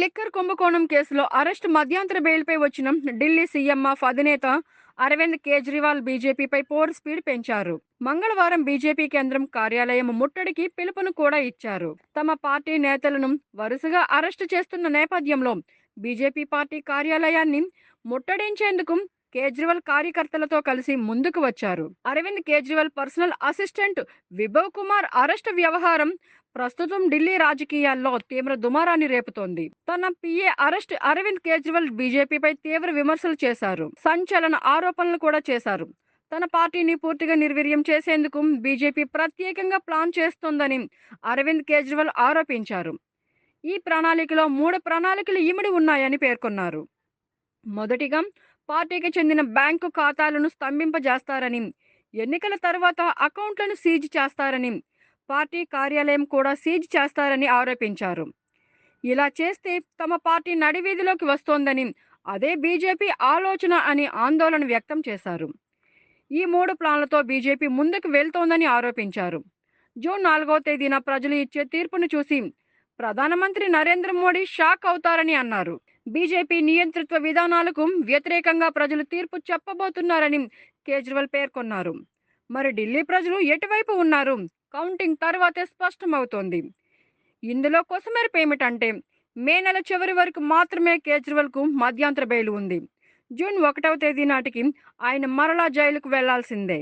Liquor కుంభకోణం కేసులో arrest మధ్యాంతర బెయిల్పై వచ్చిన ఢిల్లీ సీఎంఎఫ్ అధినేత అరవింద్ కేజ్రీవాల్ బీజేపీపై పోర్ స్పీడ్ పెంచారు. మంగళవారం బీజేపీ కేంద్రం కార్యాలయం ముట్టడికి పిలుపును కూడా ఇచ్చారు. తమ పార్టీ నేతలను వరుసగా అరెస్టు చేస్తున్న నేపథ్యంలో బీజేపీ పార్టీ కార్యాలయాన్ని ముట్టడించేందుకు కేజ్రీవాల్ కార్యకర్తలతో కలిసి ముందుకు వచ్చారు. Arvind Kejriwal personal assistant Vibhav Kumar arrest వ్యవహారం ప్రస్తుతం ఢిల్లీ రాజకీయాల్లో తీవ్ర దుమారాన్ని రేపుతోంది. తన పిఏ అరెస్ట్ అరవింద్ కేజ్రీవాల్ బీజేపీపై తీవ్ర విమర్శలు చేశారు. సంచలన ఆరోపణలు కూడా చేశారు. తన పార్టీని పూర్తిగా నిర్వీర్యం చేసేందుకు బీజేపీ ప్రత్యేకంగా ప్లాన్ చేస్తోందని అరవింద్ కేజ్రీవాల్ ఆరోపించారు. ఈ ప్రణాళికలో మూడు ప్రణాళికలు ఇమిడి ఉన్నాయని పేర్కొన్నారు. మొదటిగా పార్టీకి చెందిన బ్యాంకు ఖాతాలను స్తంభింపజేస్తారని ఎన్నికల తర్వాత అకౌంట్లను సీజ్ చేస్తారని పార్టీ కార్యాలయం కూడా సీజ్ చేస్తారని ఆరోపించారు. ఇలా చేస్తే తమ పార్టీ నడివీధిలోకి వస్తోందని అదే బీజేపీ ఆలోచన అని ఆందోళన వ్యక్తం చేశారు. ఈ మూడు ప్లాన్లతో బీజేపీ ముందుకు వెళ్తోందని ఆరోపించారు. జూన్ నాలుగో తేదీన ప్రజలు ఇచ్చే తీర్పును చూసి ప్రధానమంత్రి నరేంద్ర మోడీ షాక్ అవుతారని అన్నారు. బీజేపీ నియంతృత్వ విధానాలకు వ్యతిరేకంగా ప్రజలు తీర్పు చెప్పబోతున్నారని కేజ్రీవాల్ పేర్కొన్నారు. మరి ఢిల్లీ ప్రజలు ఎటువైపు ఉన్నారు? కౌంటింగ్ తర్వాతే స్పష్టమవుతోంది. ఇందులో కొసమెరుపు ఏమిటంటే మే నెల చివరి వరకు మాత్రమే కేజ్రీవాల్కు మధ్యంతర బెయిల్ ఉంది. జూన్ ఒకటవ తేదీ నాటికి ఆయన మరలా జైలుకు వెళ్ళాల్సిందే.